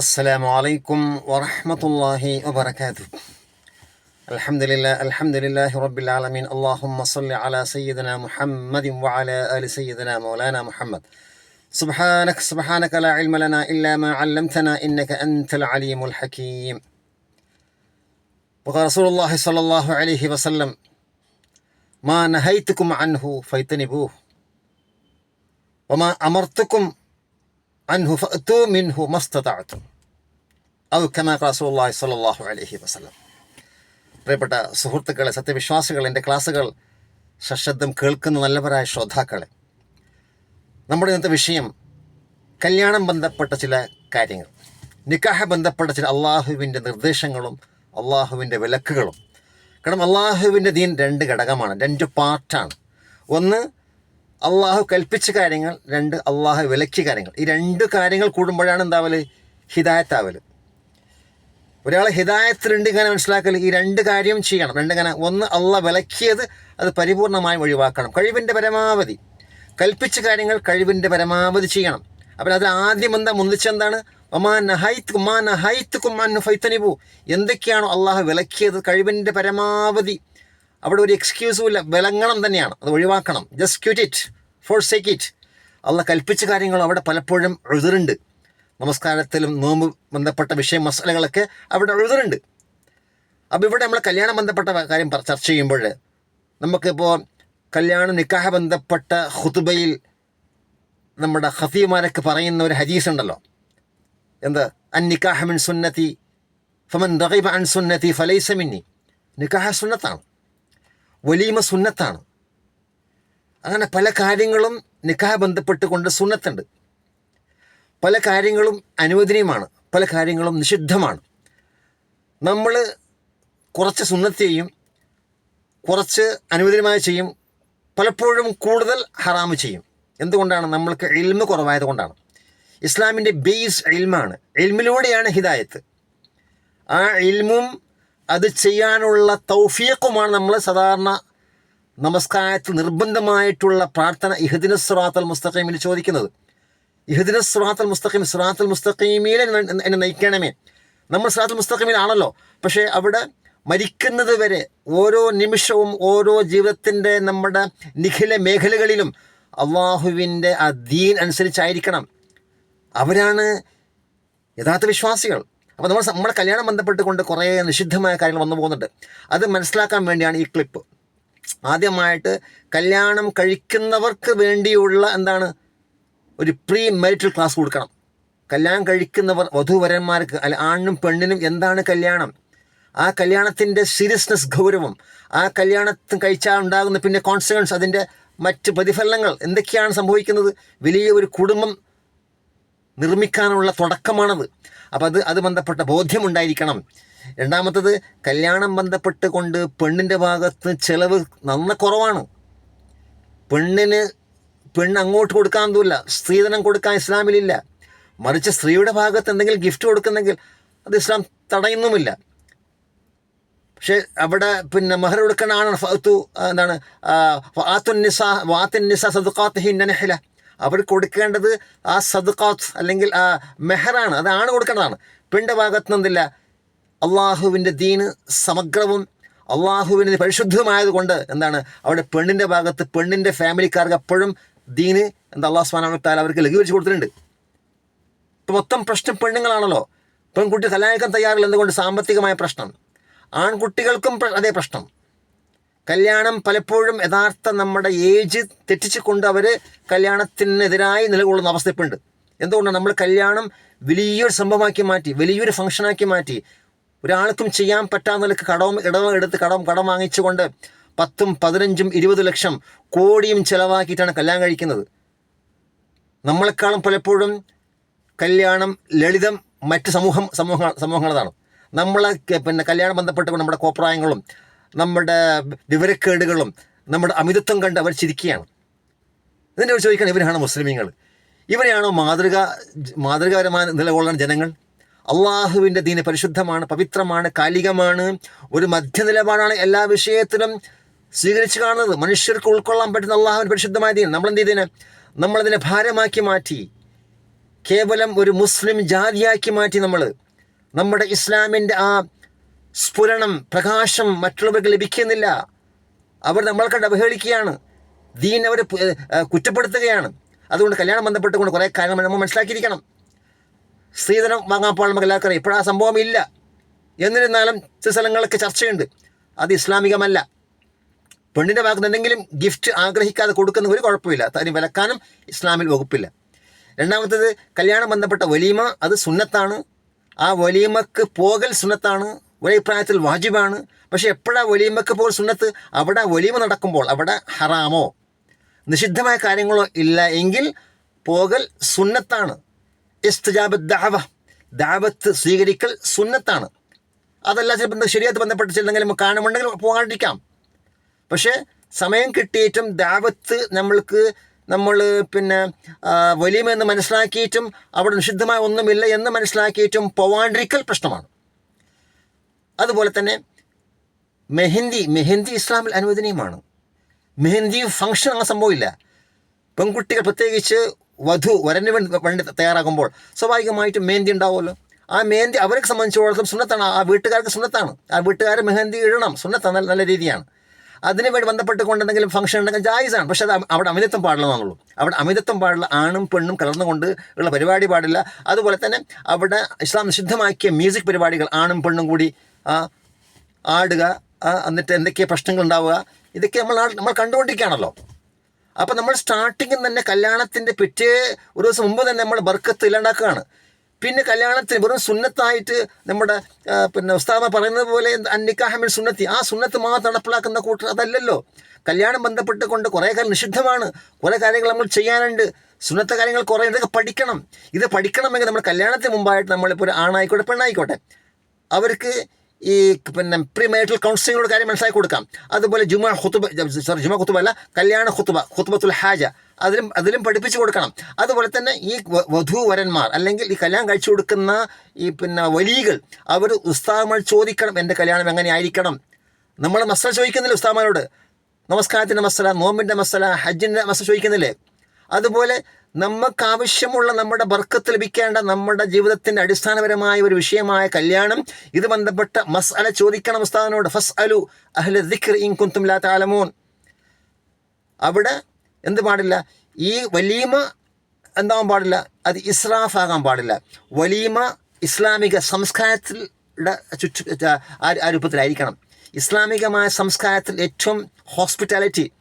السلام عليكم ورحمة الله وبركاته. الحمد لله الحمد لله رب العالمين. اللهم صل على سيدنا محمد وعلى آل سيدنا مولانا محمد. سبحانك سبحانك لا علم لنا إلا ما علمتنا إنك أنت العليم الحكيم. وقال رسول الله صلى الله عليه وسلم ما نهيتكم عنه فاجتنبوه. وما أمرتكم عنه فأتوا منه ما استطعتم. ഔ കമാ റസൂലുള്ളാഹി സ്വല്ലല്ലാഹു അലൈഹി വസല്ലം. പ്രിയപ്പെട്ട സുഹൃത്തുക്കളെ സത്യവിശ്വാസികൾ എന്റെ ക്ലാസ്സുകൾ സശബ്ദം കേൾക്കുന്ന നല്ലവരായ ശ്രോതാക്കളെ നമ്മുടെ ഇന്നത്തെ വിഷയം കല്യാണം ബന്ധപ്പെട്ട ചില കാര്യങ്ങൾ. നിക്കാഹ ബന്ധപ്പെട്ട ചില അള്ളാഹുവിന്റെ നിർദ്ദേശങ്ങളും അള്ളാഹുവിന്റെ വിലക്കുകളും. കാരണം അള്ളാഹുവിന്റെ ദീൻ രണ്ട് ഘടകമാണ് രണ്ട് പാർട്ടാണ്. ഒന്ന് അള്ളാഹു കൽപ്പിച്ച കാര്യങ്ങൾ രണ്ട് അള്ളാഹു വിലക്കിയ കാര്യങ്ങൾ. ഈ രണ്ട് കാര്യങ്ങൾ കൂടുമ്പോഴാണ് എന്താവൽ? ഹിദായത്താവൽ. ഒരാളെ ഹിദായത്തിലുണ്ട് ഇങ്ങനെ മനസ്സിലാക്കൽ ഈ രണ്ട് കാര്യം ചെയ്യണം. രണ്ടിങ്ങനെ ഒന്ന് അള്ള വിലക്കിയത് അത് പരിപൂർണമായും ഒഴിവാക്കണം. കഴിവിന്റെ പരമാവധി. കൽപ്പിച്ച കാര്യങ്ങൾ കഴിവിന്റെ പരമാവധി ചെയ്യണം. അപ്പോൾ അതിൽ ആദ്യം എന്താ? മുന്തിച്ചെന്താണ് ഒമാ നഹൈത്ത് ഉമാ നഹൈത്ത് കുമാൻ ഫൈത്തനിബു എന്തൊക്കെയാണോ അള്ളാഹു വിലക്കിയത്? കഴിവിന്റെ പരമാവധി. അവിടെ ഒരു എക്സ്ക്യൂസും ഇല്ല. വിലങ്ങണം തന്നെയാണ്. അത് ഒഴിവാക്കണം. Just cute it for sake it അള്ള കൽപ്പിച്ച കാര്യങ്ങൾ അവിടെ പലപ്പോഴും എഴുതുന്നുണ്ട് നമസ്കാരത്തിലും നോമ്പ് ബന്ധപ്പെട്ട വിഷയം മസാലകളൊക്കെ അവിടെ എഴുതുന്നുണ്ട്. അപ്പോൾ ഇവിടെ നമ്മൾ കല്യാണം ബന്ധപ്പെട്ട കാര്യം ചർച്ച ചെയ്യുമ്പോൾ നമുക്കിപ്പോൾ കല്യാണ നിക്കാഹ ബന്ധപ്പെട്ട ഹുതുബയിൽ നമ്മുടെ ഹഫീമാരൊക്കെ പറയുന്ന ഒരു ഹദീസ് ഉണ്ടല്ലോ. എന്താ? അൻ നിക്കാഹ മിൻ സുന്നത്തി ഫമൻ റഹീബ് അൻ സുന്നത്തി ഫലൈസ മിന്നി. നിക്കാഹ സുന്നത്താണ്. വലീമ സുന്നത്താണ്. അങ്ങനെ പല കാര്യങ്ങളും നിക്കാഹ ബന്ധപ്പെട്ടുകൊണ്ട് സുന്നത്തുണ്ട്. പല കാര്യങ്ങളും അനുവദനീയമാണ് പല കാര്യങ്ങളും നിഷിദ്ധമാണ്. നമ്മൾ കുറച്ച് സുന്നത്തെയും കുറച്ച് അനുവദനീയമായി ചെയ്യും പലപ്പോഴും കൂടുതൽ ഹറാമ് ചെയ്യും. എന്തുകൊണ്ടാണ്? നമ്മൾക്ക് എൽമ് കുറവായത് കൊണ്ടാണ്. ഇസ്ലാമിന്റെ ബേസ് എൽമാണ് എൽമിലൂടെയാണ് ഹിദായത്ത്. ആ എൽമും അത് ചെയ്യാനുള്ള തൗഫീഖുമാണ് നമ്മൾ സാധാരണ നമസ്കാരത്തിൽ നിർബന്ധമായിട്ടുള്ള പ്രാർത്ഥന ഇഹദിന സ്റാത്തൽ മുസ്തഖീമിൽ ചോദിക്കുന്നത്. ഇഹദിന സ്രാത്തൽ മുസ്തഖീം സ്രാത്തൽ മുസ്തഖീമിൽ എന്നെ നയിക്കണമേ. നമ്മൾ സ്രാത്തൽ മുസ്തഖീമിലാണല്ലോ. പക്ഷേ അവിടെ മരിക്കുന്നത് വരെ ഓരോ നിമിഷവും ഓരോ ജീവിതത്തിന്റെ നമ്മുടെ നിഖില മേഖലകളിലും അള്ളാഹുവിന്റെ ആ ദീൻ അനുസരിച്ചായിരിക്കണം. അവരാണ് യഥാർത്ഥ വിശ്വാസികൾ. അപ്പോൾ നമ്മൾ നമ്മുടെ കല്യാണം ബന്ധപ്പെട്ടുകൊണ്ട് കുറേ നിഷിദ്ധമായ കാര്യങ്ങൾ വന്നു പോകുന്നുണ്ട്. അത് മനസ്സിലാക്കാൻ വേണ്ടിയാണ് ഈ ക്ലിപ്പ്. ആദ്യമായിട്ട് കല്യാണം കഴിക്കുന്നവർക്ക് വേണ്ടിയുള്ള എന്താണ്? ഒരു പ്രീ മെറിറ്റൽ ക്ലാസ് കൊടുക്കണം. കല്യാണം കഴിക്കുന്നവർ വധുവരന്മാർക്ക് അല്ല ആണിനും പെണ്ണിനും എന്താണ് കല്യാണം? ആ കല്യാണത്തിന്റെ സീരിയസ്നെസ് ഗൗരവം ആ കല്യാണത്തിന് കഴിച്ചാൽ ഉണ്ടാകുന്ന പിന്നെ കോൺസിക്വൻസ് അതിന്റെ മറ്റ് പ്രതിഫലനങ്ങൾ എന്തൊക്കെയാണ് സംഭവിക്കുന്നത്? വലിയ ഒരു കുടുംബം നിർമ്മിക്കാനുള്ള തുടക്കമാണത്. അപ്പം അത് അത് ബന്ധപ്പെട്ട ബോധ്യമുണ്ടായിരിക്കണം രണ്ടാമത്തത് കല്യാണം ബന്ധപ്പെട്ട് കൊണ്ട് പെണ്ണിന്റെ ഭാഗത്ത് ചിലവ് നന്ന കുറവാണ്. പെണ്ണിന് പെണ്ണ് അങ്ങോട്ട് കൊടുക്കാനൊന്നുമില്ല സ്ത്രീധനം കൊടുക്കാൻ ഇസ്ലാമിലില്ല. മറിച്ച് സ്ത്രീയുടെ ഭാഗത്ത് എന്തെങ്കിലും ഗിഫ്റ്റ് കൊടുക്കുന്നെങ്കിൽ അത് ഇസ്ലാം തടയുന്നുമില്ല. പക്ഷേ അവിടെ പിന്നെ മെഹർ കൊടുക്കണാണ് ഫത്തു എന്താണ് വാത്തു വാത്തുന്നിസ സദുക്കാത്ത് ഹിന്നനഹില അവർ കൊടുക്കേണ്ടത് ആ സദുക്കാത്ത് അല്ലെങ്കിൽ ആ മെഹറാണ് അതാണ് കൊടുക്കേണ്ടതാണ്. പെണ്ണിന്റെ ഭാഗത്ത് നിന്നില്ല. അള്ളാഹുവിന്റെ ദീന് സമഗ്രവും അള്ളാഹുവിന് പരിശുദ്ധമായതുകൊണ്ട് എന്താണ് അവിടെ പെണ്ണിന്റെ ഭാഗത്ത് പെണ്ണിന്റെ ഫാമിലിക്കാർക്ക് എപ്പോഴും ദീന് എന്താ അള്ളാഹു സ്വാനാമത്താൽ അവർക്ക് ലഘൂകരിച്ച് കൊടുത്തിട്ടുണ്ട്. ഇപ്പം മൊത്തം പ്രശ്നം പെണ്ണുങ്ങളാണല്ലോ. പെൺകുട്ടി കല്യാണിക്കാൻ തയ്യാറില്ല എന്തുകൊണ്ട് സാമ്പത്തികമായ പ്രശ്നം. ആൺകുട്ടികൾക്കും അതേ പ്രശ്നം. കല്യാണം പലപ്പോഴും യഥാർത്ഥ നമ്മുടെ ഏജ് തെറ്റിച്ച് കൊണ്ട് അവർ കല്യാണത്തിനെതിരായി നിലകൊള്ളുന്ന അവസ്ഥ ഇപ്പം ഉണ്ട് എന്തുകൊണ്ടാണ്? നമ്മൾ കല്യാണം വലിയൊരു സംഭവമാക്കി മാറ്റി വലിയൊരു ഫംഗ്ഷനാക്കി മാറ്റി ഒരാൾക്കും ചെയ്യാൻ പറ്റാത്ത നിലയ്ക്ക് കടവും ഇടവും എടുത്ത് കടം കടം വാങ്ങിച്ചുകൊണ്ട് പത്തും പതിനഞ്ചും ഇരുപത് ലക്ഷം കോടിയും ചിലവാക്കിയിട്ടാണ് കല്യാണം കഴിക്കുന്നത്. നമ്മളെക്കാളും പലപ്പോഴും കല്യാണം ലളിതം മറ്റ് സമൂഹം സമൂഹ സമൂഹങ്ങളതാണ്. നമ്മളെ പിന്നെ കല്യാണം ബന്ധപ്പെട്ടുകൊണ്ട് നമ്മുടെ കോപ്രായങ്ങളും നമ്മുടെ വിവരക്കേടുകളും നമ്മുടെ അമിതത്വം കണ്ട് അവർ ചിരിക്കുകയാണ്. ഇതിന്റെ ഒരു ചോദിക്കണം ഇവരാണ് മുസ്ലിമീങ്ങൾ. ഇവരെയാണോ മാതൃക മാതൃകാപരമായ നിലകൊള്ളാൻ ജനങ്ങൾ? അള്ളാഹുവിന്റെ ദീന് പരിശുദ്ധമാണ് പവിത്രമാണ് കാലികമാണ് ഒരു മധ്യനിലപാടാണ് എല്ലാ വിഷയത്തിലും സ്വീകരിച്ചു കാണുന്നത് മനുഷ്യർക്ക് ഉൾക്കൊള്ളാൻ പറ്റുന്ന അള്ളാഹുവിന്റെ പരിശുദ്ധമായ ദീൻ. നമ്മളെന്ത് ചെയ്തതിന്? നമ്മളതിനെ ഭാരമാക്കി മാറ്റി. കേവലം ഒരു മുസ്ലിം ജാതിയാക്കി മാറ്റി നമ്മൾ നമ്മുടെ ഇസ്ലാമിന്റെ ആ സ്ഫുരണം പ്രകാശം മറ്റുള്ളവർക്ക് ലഭിക്കുന്നില്ല. അവർ നമ്മളെ കണ്ട് അവഹേളിക്കുകയാണ്. ദീൻ അവർ കുറ്റപ്പെടുത്തുകയാണ്. അതുകൊണ്ട് കല്യാണം ബന്ധപ്പെട്ടുകൊണ്ട് കുറേ കാര്യങ്ങൾ നമ്മൾ മനസ്സിലാക്കിയിരിക്കണം. സ്ത്രീധനം വാങ്ങാൻ പാടുള്ള നമുക്ക് എല്ലാവർക്കും ഇപ്പോഴാ സംഭവം ഇല്ല. എന്നിരുന്നാലും ചില സ്ഥലങ്ങളൊക്കെ ചർച്ചയുണ്ട്. അത് ഇസ്ലാമികമല്ല. പെണ്ണിന്റെ ഭാഗത്ത് എന്തെങ്കിലും ഗിഫ്റ്റ് ആഗ്രഹിക്കാതെ കൊടുക്കുന്ന ഒരു കുഴപ്പമില്ല. അതിന് വിലക്കാനും ഇസ്ലാമിൽ വകുപ്പില്ല. രണ്ടാമത്തേത് കല്യാണം ബന്ധപ്പെട്ട വലീമ അത് സുന്നത്താണ്. ആ വലീമക്ക് പോകൽ സുന്നത്താണ്. ഒരു പ്രായത്തിൽ വാജിബാണ്. പക്ഷേ എപ്പോഴാ വലീമക്ക് പോകൽ സുന്നത്ത്? അവിടെ വലീമ നടക്കുമ്പോൾ അവിടെ ഹറാമോ? നിഷിദ്ധമായ കാര്യങ്ങളോ ഇല്ല എങ്കിൽ പോകൽ സുന്നത്താണ്. ഇസ്തിജാബ് ദാവ. ദാവത്ത് സ്വീകരിക്കൽ സുന്നത്താണ്. അതല്ല ചിലപ്പോൾ ശരിയായിട്ട് ബന്ധപ്പെട്ട് ചിലെങ്കിലും കാണുമുണ്ടെങ്കിൽ പോകാണ്ടിരിക്കാം. പക്ഷേ സമയം കിട്ടിയിട്ടും ദാവത്ത് നമ്മൾക്ക് നമ്മൾ പിന്നെ വലിയമെന്ന് മനസ്സിലാക്കിയിട്ടും അവിടെ നിഷിദ്ധമായ ഒന്നുമില്ല എന്ന് മനസ്സിലാക്കിയിട്ടും പോവാണ്ടിരിക്കൽ പ്രശ്നമാണ്. അതുപോലെ തന്നെ മെഹന്തി മെഹന്തി ഇസ്ലാമിൽ അനുവദനീയമാണ്. മെഹന്തി ഫംഗ്ഷൻ അങ്ങനെ സംഭവമില്ല. പെൺകുട്ടികൾ പ്രത്യേകിച്ച് വധു വരന് വേണ്ടി വേണ്ടി തയ്യാറാകുമ്പോൾ സ്വാഭാവികമായിട്ടും മെഹന്തി ഉണ്ടാവുമല്ലോ. ആ മെഹന്തി അവരെ സംബന്ധിച്ചിടത്തോളം സുന്നത്താണ്. ആ വീട്ടുകാർക്ക് സുന്നത്താണ്. ആ വീട്ടുകാർ മെഹന്തി ഇടണം. സുന്നത്താണ് നല്ല നല്ല രീതിയാണ്. അതിന് വേണ്ടി ബന്ധപ്പെട്ടുകൊണ്ട് എന്തെങ്കിലും ഫംഗ്ഷൻ ഉണ്ടെങ്കിൽ ജായിസാണ്. പക്ഷെ അത് അവിടെ അമിതത്വം പാടില്ലെന്നുള്ളൂ അവിടെ അമിതത്വം പാടില്ല ആണും പെണ്ണും കലർന്നുകൊണ്ട് ഉള്ള പരിപാടി പാടില്ല. അതുപോലെ തന്നെ അവിടെ ഇസ്ലാം നിഷിദ്ധമാക്കിയ മ്യൂസിക് പരിപാടികൾ ആണും പെണ്ണും കൂടി ആടുക എന്നിട്ട് എന്തൊക്കെ പ്രശ്നങ്ങൾ ഉണ്ടാവുക ഇതൊക്കെ നമ്മൾ നമ്മൾ കണ്ടുകൊണ്ടിരിക്കുകയാണല്ലോ. അപ്പോൾ നമ്മൾ സ്റ്റാർട്ടിങ്ങിൽ തന്നെ കല്യാണത്തിന്റെ പിറ്റേ ഒരു ദിവസം മുമ്പ് തന്നെ നമ്മൾ ബർക്കത്ത് ഇല്ലാണ്ടാക്കുകയാണ്. പിന്നെ കല്യാണത്തിന് വെറും സുന്നത്തായിട്ട് നമ്മുടെ പിന്നെ ഉസ്താമ പറയുന്നത് പോലെ അന്നിക്കാഹമിൽ സുന്നത്തി. ആ സുന്നത്ത് മാത്രം നടപ്പിലാക്കുന്ന കൂട്ടർ അതല്ലല്ലോ. കല്യാണം ബന്ധപ്പെട്ട് കൊണ്ട് കുറേ കാര്യം നിഷിദ്ധമാണ്. കുറേ കാര്യങ്ങൾ നമ്മൾ ചെയ്യാനുണ്ട്. സുന്നത്ത കാര്യങ്ങൾ കുറേ ഇതൊക്കെ പഠിക്കണം. ഇത് പഠിക്കണമെങ്കിൽ നമ്മൾ കല്യാണത്തിന് മുമ്പായിട്ട് നമ്മളിപ്പോൾ ഒരു ആണായിക്കോട്ടെ പെണ്ണായിക്കോട്ടെ. അവർക്ക് ഈ പിന്നെ പ്രീ മാരിറ്റൽ കൗൺസിലിങ്ങോട് കാര്യം മനസ്സിലാക്കി കൊടുക്കാം. അതുപോലെ ജുമ ഹുത്തുബ സോറി ജുമ ഹുത്തുബ അല്ല കല്യാണ ഹുത്തുബ ഹുത്തുബത്തുൽ ഹാജ. അതിലും അതിലും പഠിപ്പിച്ചു കൊടുക്കണം. അതുപോലെ തന്നെ ഈ വധൂവരന്മാർ അല്ലെങ്കിൽ ഈ കല്യാണം കഴിച്ചു കൊടുക്കുന്ന ഈ പിന്നെ വലിയകൾ അവർ ഉസ്താമൾ ചോദിക്കണം എന്റെ കല്യാണം എങ്ങനെയായിരിക്കണം? നമ്മൾ മസല ചോദിക്കുന്നില്ല ഉസ്താമാരോട് നമസ്കാരത്തിന്റെ മസല നോമ്പിന്റെ മസല ഹജ്ജിന്റെ മസല ചോദിക്കുന്നില്ലേ? അതുപോലെ നമുക്ക് ആവശ്യമുള്ള നമ്മുടെ ബർക്കത്ത് ലഭിക്കേണ്ട നമ്മുടെ ജീവിതത്തിന്റെ അടിസ്ഥാനപരമായ ഒരു വിഷയമായ കല്യാണം. ഇത് ബന്ധപ്പെട്ട മസ് അല ചോദിക്കണം ഉസ്താദിനോട്. ഫസ് അലു അഹ്ല ഇൻ കുന്തും ലാ താലമോൻ അവിടെ എന്ത് പാടില്ല? ഈ വലീമ എന്താവാൻ പാടില്ല? അത് ഇസ്രാഫ് ആകാൻ പാടില്ല. വലീമ ഇസ്ലാമിക സംസ്കാരത്തിൽ ചുറ്റു ആ രൂപത്തിലായിരിക്കണം. ഇസ്ലാമികമായ സംസ്കാരത്തിൽ ഏറ്റവും ഹോസ്പിറ്റാലിറ്റി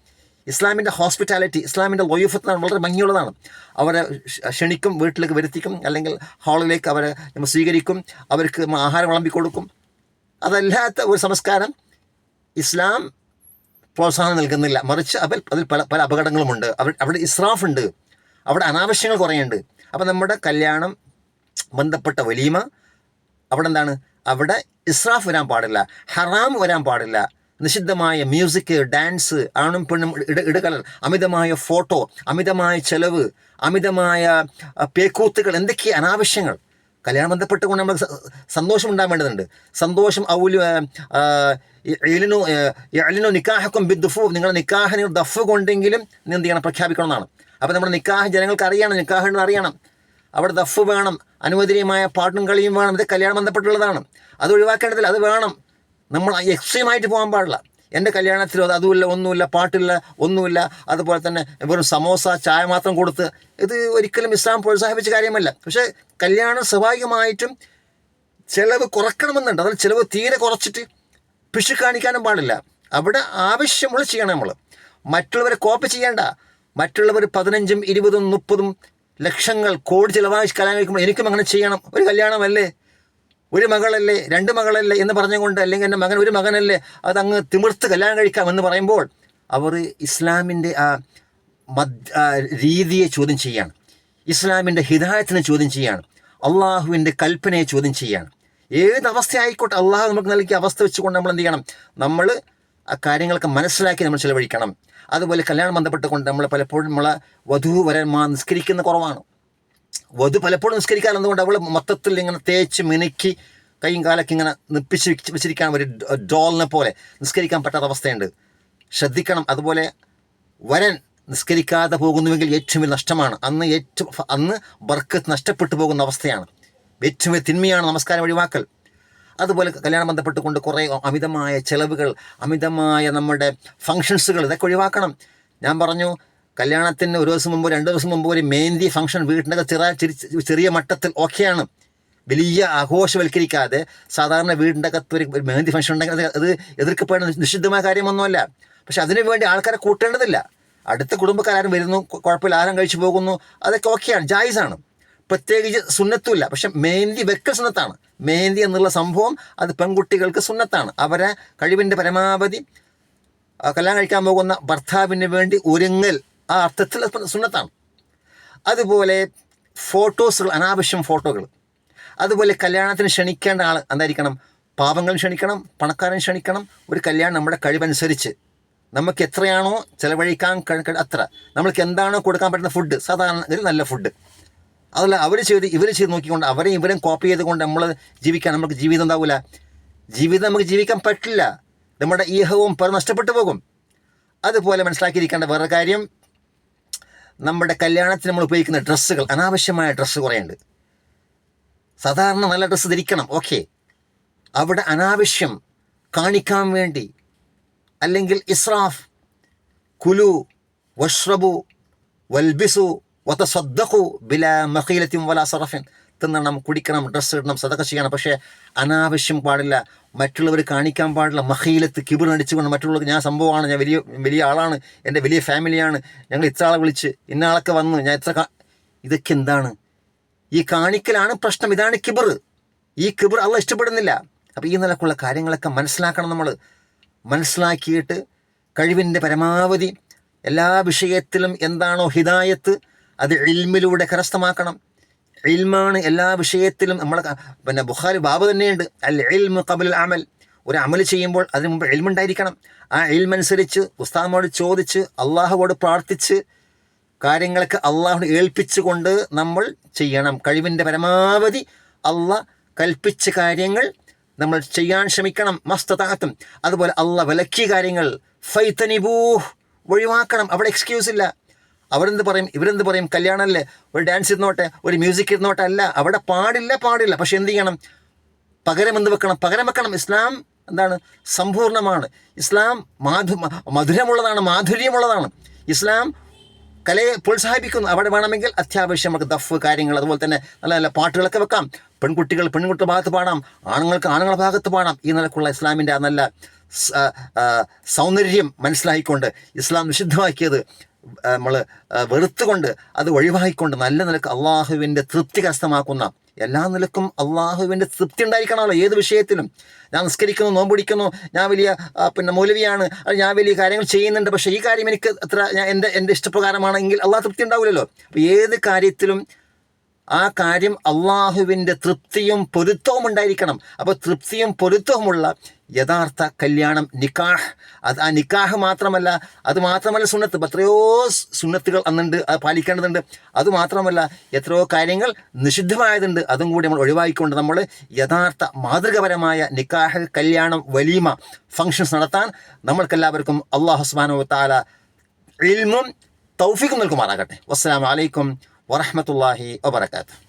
ഇസ്ലാമിന്റെ ഹോസ്പിറ്റാലിറ്റി ഇസ്ലാമിന്റെ ലോയഫത്താണ് വളരെ ഭംഗിയുള്ളതാണ്. അവരെ ക്ഷണിക്കും വീട്ടിലേക്ക് വരുത്തിക്കും അല്ലെങ്കിൽ ഹാളിലേക്ക് അവരെ നമ്മൾ സ്വീകരിക്കും അവർക്ക് ആഹാരം വിളമ്പി കൊടുക്കും. അതല്ലാത്ത ഒരു സംസ്കാരം ഇസ്ലാം പ്രോത്സാഹനം നൽകുന്നില്ല. മറിച്ച് അതിൽ അതിൽ പല പല അപകടങ്ങളുമുണ്ട്. അവർ അവിടെ ഇസ്രാഫ് ഉണ്ട് അവിടെ അനാവശ്യങ്ങൾ കുറേയുണ്ട് അപ്പോൾ നമ്മുടെ കല്യാണം ബന്ധപ്പെട്ട വലീമ അവിടെ എന്താണ്? അവിടെ ഇസ്രാഫ് വരാൻ പാടില്ല. ഹറാം വരാൻ പാടില്ല. നിഷിദ്ധമായ മ്യൂസിക് ഡാൻസ് ആണും പെണ്ണും ഇട ഇടകലർ അമിതമായ ഫോട്ടോ അമിതമായ ചെലവ് അമിതമായ പേക്കൂത്തുകൾ എന്തൊക്കെ അനാവശ്യങ്ങൾ? കല്യാണം ബന്ധപ്പെട്ടുകൊണ്ട് സ- സന്തോഷം ഉണ്ടാകാൻ വേണ്ടതുണ്ട്. സന്തോഷം ഔലു എലിനു എലിനു നിക്കാഹക്കും ബിദ്ദുഫു നിങ്ങളുടെ നിക്കാഹിന് ദഫ് കൊണ്ടെങ്കിലും എന്ത് ചെയ്യണം? പ്രഖ്യാപിക്കണം എന്നാണ് അപ്പോൾ നമ്മുടെ നിക്കാഹ് ജനങ്ങൾക്ക് അറിയണം നിക്കാഹ് അറിയണം. അവിടെ ദഫ് വേണം അനുവദനീയമായ പാട്ടും കളിയും വേണം ഇത് കല്യാണം ബന്ധപ്പെട്ടുള്ളതാണ്. അത് ഒഴിവാക്കേണ്ടതില്ല അത് വേണം. നമ്മൾ എക്സ്ട്രീമായിട്ട് പോകാൻ പാടില്ല. എന്റെ കല്യാണത്തിലും അത് അതുമില്ല ഒന്നുമില്ല പാട്ടില്ല ഒന്നുമില്ല. അതുപോലെ തന്നെ വെറും സമോസ ചായ മാത്രം കൊടുത്ത് ഇത് ഒരിക്കലും ഇസ്ലാം പ്രോത്സാഹിപ്പിച്ച കാര്യമല്ല. പക്ഷേ കല്യാണം സ്വാഭാവികമായിട്ടും ചിലവ് കുറക്കണമെന്നുണ്ട്. അതിൽ ചിലവ് തീരെ കുറച്ചിട്ട് പിഷു കാണിക്കാനും പാടില്ല. അവിടെ ആവശ്യമുള്ള ചെയ്യണം നമ്മൾ. മറ്റുള്ളവരെ കോപ്പി ചെയ്യേണ്ട. മറ്റുള്ളവർ പതിനഞ്ചും ഇരുപതും മുപ്പതും ലക്ഷങ്ങൾ കോടി ചിലവായി കല്യാണം എനിക്കും അങ്ങനെ ചെയ്യണം. ഒരു കല്യാണമല്ലേ? ഒരു മകളല്ലേ രണ്ട് മകളല്ലേ എന്ന് പറഞ്ഞുകൊണ്ട് അല്ലെങ്കിൽ എന്റെ മകൻ ഒരു മകനല്ലേ അതങ്ങ് തിമിർത്ത് കല്യാണം കഴിക്കാം എന്ന് പറയുമ്പോൾ അവർ ഇസ്ലാമിന്റെ ആ രീതിയെ ചോദ്യം ചെയ്യാണ്. ഇസ്ലാമിന്റെ ഹിദായത്തിനെ ചോദ്യം ചെയ്യാണ്. അള്ളാഹുവിന്റെ കൽപ്പനയെ ചോദ്യം ചെയ്യാണ്. ഏത് അവസ്ഥയായിക്കോട്ടെ അള്ളാഹു നമുക്ക് നൽകിയ അവസ്ഥ വെച്ചുകൊണ്ട് നമ്മൾ എന്ത് ചെയ്യണം? നമ്മൾ ആ കാര്യങ്ങളൊക്കെ മനസ്സിലാക്കി നമ്മൾ ചിലവഴിക്കണം. അതുപോലെ കല്യാണം ബന്ധപ്പെട്ടുകൊണ്ട് നമ്മൾ പലപ്പോഴും നമ്മളെ വധു വരന്മാർ നിസ്കരിക്കുന്ന കുറവാണ്. വധു പലപ്പോഴും നിസ്കരിക്കാൻ എന്തുകൊണ്ട് അവൾ മൊത്തത്തിൽ ഇങ്ങനെ തേച്ച് മിനുക്കി കൈയും കാലൊക്കെ ഇങ്ങനെ നിപ്പിച്ച് വെച്ചിരിക്കാൻ ഒരു ഡോളിനെ പോലെ. നിസ്കരിക്കാൻ പറ്റാത്ത അവസ്ഥയുണ്ട്. ശ്രദ്ധിക്കണം. അതുപോലെ വരൻ നിസ്കരിക്കാതെ പോകുന്നുവെങ്കിൽ ഏറ്റവും വലിയ നഷ്ടമാണ്. അന്ന് ഏറ്റവും അന്ന് ബർക്കത്ത് നഷ്ടപ്പെട്ടു പോകുന്ന അവസ്ഥയാണ്. ഏറ്റവും വലിയ തിന്മയാണ് നമസ്കാരം ഒഴിവാക്കൽ. അതുപോലെ കല്യാണം ബന്ധപ്പെട്ടുകൊണ്ട് കുറേ അമിതമായ ചിലവുകൾ അമിതമായ നമ്മുടെ ഫങ്ഷൻസുകൾ ഇതൊക്കെ ഒഴിവാക്കണം. ഞാൻ പറഞ്ഞു കല്യാണത്തിന് ഒരു ദിവസം മുമ്പ് രണ്ട് ദിവസം മുമ്പ് ഒരു മെഹന്തി ഫംഗ്ഷൻ വീട്ടിന്റെ ചെറിയ ചെറി- ചെറിയ മട്ടത്തിൽ ഓക്കെയാണ് വലിയ ആഘോഷവൽക്കരിക്കാതെ സാധാരണ വീടിന്റെ അകത്ത് ഒരു മെഹന്തി ഫംഗ്ഷൻ ഉണ്ടെങ്കിൽ അത് എതിർക്കപ്പെടുന്ന നിഷിദ്ധമായ കാര്യമൊന്നുമല്ല. പക്ഷെ അതിനു വേണ്ടി ആൾക്കാരെ കൂട്ടേണ്ടതില്ല. അടുത്ത കുടുംബക്കാരും വരുന്നു കുഴപ്പമില്ല ആരും കഴിച്ചു പോകുന്നു അതൊക്കെ ഓക്കെയാണ് ജായിസാണ് പ്രത്യേകിച്ച് സുന്നത്തുമില്ല. പക്ഷെ മെഹന്തി വെക്കൽ സുന്നത്താണ്. മെഹന്തി എന്നുള്ള സംഭവം അത് പെൺകുട്ടികൾക്ക് സുന്നത്താണ്. അവരെ കഴിവിന്റെ പരമാവധി കല്യാണം കഴിക്കാൻ പോകുന്ന ഭർത്താവിന് വേണ്ടി ഒരുങ്ങൽ ആ അർത്ഥത്തിൽ സുന്നത്താണ്. അതുപോലെ ഫോട്ടോസുകൾ അനാവശ്യം ഫോട്ടോകൾ. അതുപോലെ കല്യാണത്തിന് ക്ഷണിക്കേണ്ട ആൾ എന്തായിരിക്കണം? പാപങ്ങൾ ക്ഷണിക്കണം പണക്കാരൻ ക്ഷണിക്കണം ഒരു കല്യാണം നമ്മുടെ കഴിവനുസരിച്ച്. നമുക്ക് എത്രയാണോ ചിലവഴിക്കാൻ അത്ര. നമ്മൾക്ക് എന്താണോ കൊടുക്കാൻ പറ്റുന്ന ഫുഡ് സാധാരണ ഇതിൽ നല്ല ഫുഡ് അതല്ല അവർ ചെയ്ത് ഇവർ ചെയ്ത് നോക്കിക്കൊണ്ട് അവരെയും ഇവരെയും കോപ്പി ചെയ്തുകൊണ്ട് നമ്മൾ ജീവിക്കാൻ നമുക്ക് ജീവിതം ഉണ്ടാവില്ല ജീവിതം നമുക്ക് ജീവിക്കാൻ പറ്റില്ല. നമ്മുടെ ഈഹവും പല നഷ്ടപ്പെട്ടു പോകും. അതുപോലെ മനസ്സിലാക്കിയിരിക്കേണ്ട വേറെ കാര്യം നമ്മുടെ കല്യാണത്തിന് നമ്മൾ ഉപയോഗിക്കുന്ന ഡ്രസ്സുകൾ അനാവശ്യമായ ഡ്രസ്സ് കുറേയുണ്ട്. സാധാരണ നല്ല ഡ്രസ്സ് ധരിക്കണം ഓക്കെ. അവിടെ അനാവശ്യം കാണിക്കാൻ വേണ്ടി അല്ലെങ്കിൽ ഇസ്രാഫ് കുലു വഷ്റബു വൽബിസു വതസദ്ദഖു ബില മഖീലത്തിൻ വലാ സറഫിൻ തിന്നണം കുടിക്കണം ഡ്രസ്സ് ഇടണം സദക്ക ചെയ്യണം. പക്ഷേ അനാവശ്യം പാടില്ല. മറ്റുള്ളവർ കാണിക്കാൻ പാടില്ല. മഹീലത്ത് കിബിർ അടിച്ചുകൊണ്ട് മറ്റുള്ളവർക്ക് ഞാൻ സംഭവമാണ് ഞാൻ വലിയ വലിയ ആളാണ് എന്റെ വലിയ ഫാമിലിയാണ്. ഞങ്ങൾ ഇത്ര ആളെ വിളിച്ച് ഇന്ന ആളൊക്കെ വന്നു ഞാൻ ഇത്ര ഇതൊക്കെ എന്താണ്? ഈ കാണിക്കലാണ് പ്രശ്നം. ഇതാണ് കിബർ. ഈ കിബിർ അള്ള ഇഷ്ടപ്പെടുന്നില്ല. അപ്പോൾ ഈ നിലക്കുള്ള കാര്യങ്ങളൊക്കെ മനസ്സിലാക്കണം നമ്മൾ മനസ്സിലാക്കിയിട്ട് കഴിവിന്റെ പരമാവധി എല്ലാ വിഷയത്തിലും എന്താണോ ഹിദായത്ത് അത് ഇൽമിലൂടെ കരസ്ഥമാക്കണം. ഇൽമാണ് എല്ലാ വിഷയത്തിലും നമ്മൾ പിന്നെ ബുഖാരി ബാബ് തന്നെയുണ്ട്. അൽ ഇൽമു കബുൽ അമൽ. ഒരു അമൽ ചെയ്യുമ്പോൾ അതിന് മുമ്പ് ഇൽമുണ്ടായിരിക്കണം. ആ ഇൽമനുസരിച്ച് ഉസ്താദിനോട് ചോദിച്ച് അള്ളാഹുവോട് പ്രാർത്ഥിച്ച് കാര്യങ്ങൾക്ക് അള്ളാഹു ഏൽപ്പിച്ചുകൊണ്ട് നമ്മൾ ചെയ്യണം. കഴിവിന്റെ പരമാവധി അള്ളാഹ് കൽപ്പിച്ച കാര്യങ്ങൾ നമ്മൾ ചെയ്യാൻ ശ്രമിക്കണം. മസ്തതാത്തും അതുപോലെ അള്ളാഹ് വിലക്കിയ കാര്യങ്ങൾ. ഫൈത്തനിബൂഹ് ഒഴിവാക്കണം. അവിടെ എക്സ്ക്യൂസ് ഇല്ല. അവരെന്ത് പറയും? ഇവരെന്ത് പറയും? കല്യാണമല്ലേ ഒരു ഡാൻസ് ഇരുന്നോട്ടെ ഒരു മ്യൂസിക് ഇരുന്നോട്ടെ അല്ല അവിടെ പാടില്ല പാടില്ല. പക്ഷെ എന്ത് ചെയ്യണം? പകരം എന്ത് വെക്കണം? പകരം വെക്കണം. ഇസ്ലാം എന്താണ്? സമ്പൂർണമാണ് ഇസ്ലാം മാധു മധുരമുള്ളതാണ് മാധുര്യമുള്ളതാണ്. ഇസ്ലാം കലയെ പ്രോത്സാഹിപ്പിക്കുന്നു. അവിടെ വേണമെങ്കിൽ അത്യാവശ്യം നമുക്ക് ദഫ് കാര്യങ്ങൾ അതുപോലെ തന്നെ നല്ല നല്ല പാട്ടുകളൊക്കെ വെക്കാം. പെൺകുട്ടികൾ പെൺകുട്ടികളുടെ ഭാഗത്ത് പാടാം. ആണുങ്ങൾക്ക് ആണുങ്ങളുടെ ഭാഗത്ത് പാടാം. ഈ നിലക്കുള്ള ഇസ്ലാമിന്റെ ആ നല്ല സൗന്ദര്യം മനസ്സിലാക്കിക്കൊണ്ട് ഇസ്ലാം നിഷിദ്ധമാക്കിയത് നമ്മൾ വെറുത്തുകൊണ്ട് അത് ഒഴിവാക്കിക്കൊണ്ട് നല്ല നിലയ്ക്ക് അള്ളാഹുവിന്റെ തൃപ്തി കരസ്ഥമാക്കുന്ന എല്ലാ നിലക്കും അള്ളാഹുവിന്റെ തൃപ്തി ഉണ്ടായിരിക്കണമല്ലോ. ഏത് വിഷയത്തിലും ഞാൻ നിസ്കരിക്കുന്നു നോമ്പിടിക്കുന്നു ഞാൻ വലിയ പിന്നെ മൗലവിയാണ് ഞാൻ വലിയ കാര്യങ്ങൾ ചെയ്യുന്നുണ്ട് പക്ഷേ ഈ കാര്യം എനിക്ക് അത്ര ഞാൻ എന്റെ എന്റെ ഇഷ്ടപ്രകാരമാണെങ്കിൽ അള്ളാഹ് തൃപ്തി ഉണ്ടാവില്ലല്ലോ. അപ്പോൾ ഏത് കാര്യത്തിലും ആ കാര്യം അള്ളാഹുവിന്റെ തൃപ്തിയും പൊരുത്തവും ഉണ്ടായിരിക്കണം. അപ്പോൾ തൃപ്തിയും പൊരുത്തവുമുള്ള യഥാർത്ഥ കല്യാണം നിക്കാഹ്. അത് ആ നിക്കാഹ് മാത്രമല്ല അത് മാത്രമല്ല സുന്നത്ത്. എത്രയോ സുന്നത്തുകൾ അന്നുണ്ട് അത് പാലിക്കേണ്ടതുണ്ട്. അത് മാത്രമല്ല എത്രയോ കാര്യങ്ങൾ നിഷിദ്ധമായതുണ്ട്. അതും കൂടി നമ്മൾ ഒഴിവാക്കിക്കൊണ്ട് നമ്മൾ യഥാർത്ഥ മാതൃകപരമായ നിക്കാഹ് കല്യാണം വലീമ ഫങ്ഷൻസ് നടത്താൻ നമ്മൾക്കെല്ലാവർക്കും അള്ളാഹു സുബ്ഹാനഹു വ തആല ഇൽമും തൗഫീഖും നൽകുമാറാകട്ടെ. വസ്സലാമു ورحمة الله وبركاته.